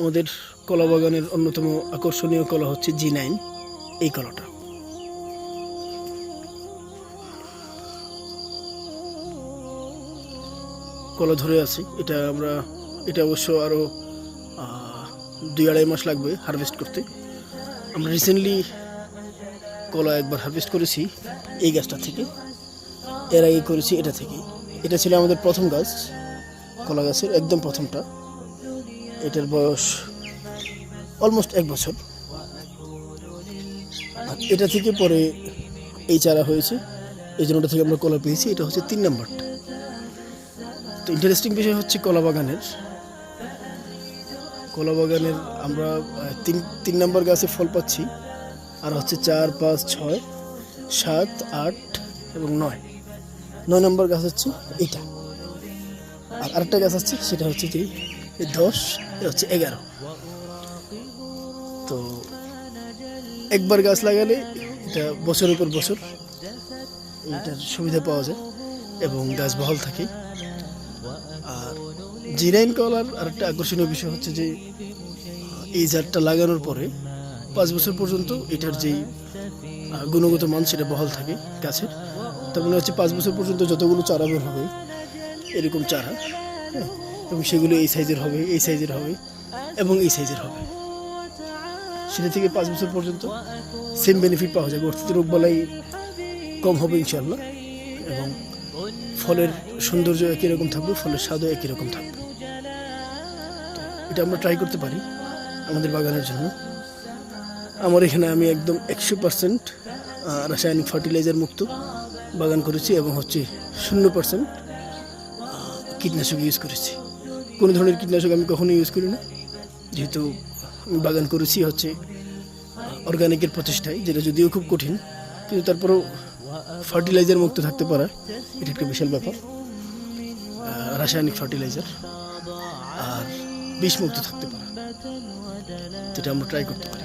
আমাদের কলা বাগানের অন্যতম আকর্ষণীয় কলা হচ্ছে জি নাইন এই কলাটা। কলা ধরে আছে, এটা আমরা, এটা অবশ্য আরও দুই আড়াই মাস লাগবে হারভেস্ট করতে। আমরা রিসেন্টলি কলা একবার হারভেস্ট করেছি এই গাছটা থেকে। এর আগে করেছি এটা থেকে। এটা ছিল আমাদের প্রথম গাছ, কলা গাছের একদম প্রথমটা। এটার বয়স অলমোস্ট এক বছর। আর এটা থেকে পরে এই চারা হয়েছে। এই জন্য থেকে আমরা কলা পেয়েছি। এটা হচ্ছে তিন নাম্বারটা। তো ইন্টারেস্টিং বিষয় হচ্ছে কলা বাগানের। কলা বাগানের আমরা তিন তিন নম্বর গাছে ফল পাচ্ছি। আর হচ্ছে চার, পাঁচ, ছয়, সাত, আট এবং নয়। নয় নম্বর গাছ হচ্ছে এইটা আর আরেকটা গাছ আছে, সেটা হচ্ছে যে দশ, এ হচ্ছে এগারো। তো একবার গাছ লাগালে এটা বছরের পর বছর এটার সুবিধা পাওয়া যায় এবং গাছ বহাল থাকে। আর জিরাইন কলার আরেকটা আকর্ষণীয় বিষয় হচ্ছে যে, এই জারটা লাগানোর পরে পাঁচ বছর পর্যন্ত এটার যেই গুণগত মান সেটা বহাল থাকে গাছের। তার মানে হচ্ছে পাঁচ বছর পর্যন্ত যতগুলো চারা বের হবে, এরকম চারা হ্যাঁ এবং সেগুলো এই সাইজের হবে, এই সাইজের হবে এবং এই সাইজের হবে। সেটা থেকে পাঁচ বছর পর্যন্ত সেম বেনিফিট পাওয়া যাবে। অর্থাৎ রোগবালাই কম হবে ইনশাল্লাহ এবং ফলের সৌন্দর্য একই রকম থাকবে, ফলের স্বাদও একই রকম থাকবে। এটা আমরা ট্রাই করতে পারি আমাদের বাগানের জন্য। আমার এখানে আমি একদম একশো পার্সেন্ট রাসায়নিক ফার্টিলাইজার মুক্ত বাগান করেছি এবং হচ্ছে শূন্য পার্সেন্ট কীটনাশক ইউজ করেছি। কোনো ধরনের কীটনাশক আমি কখনো ইউজ করি না। যেহেতু আমি বাগান করেছি হচ্ছে অর্গানিকের প্রচেষ্টায় যেটা যদিও খুব কঠিন, কিন্তু তারপরেও ফার্টিলাইজার মুক্ত থাকতে পারা, এটা একটা বিশাল ব্যাপার। রাসায়নিক ফার্টিলাইজার আর বিষ মুক্ত থাকতে পারা, যেটা আমরা ট্রাই করতে পারি।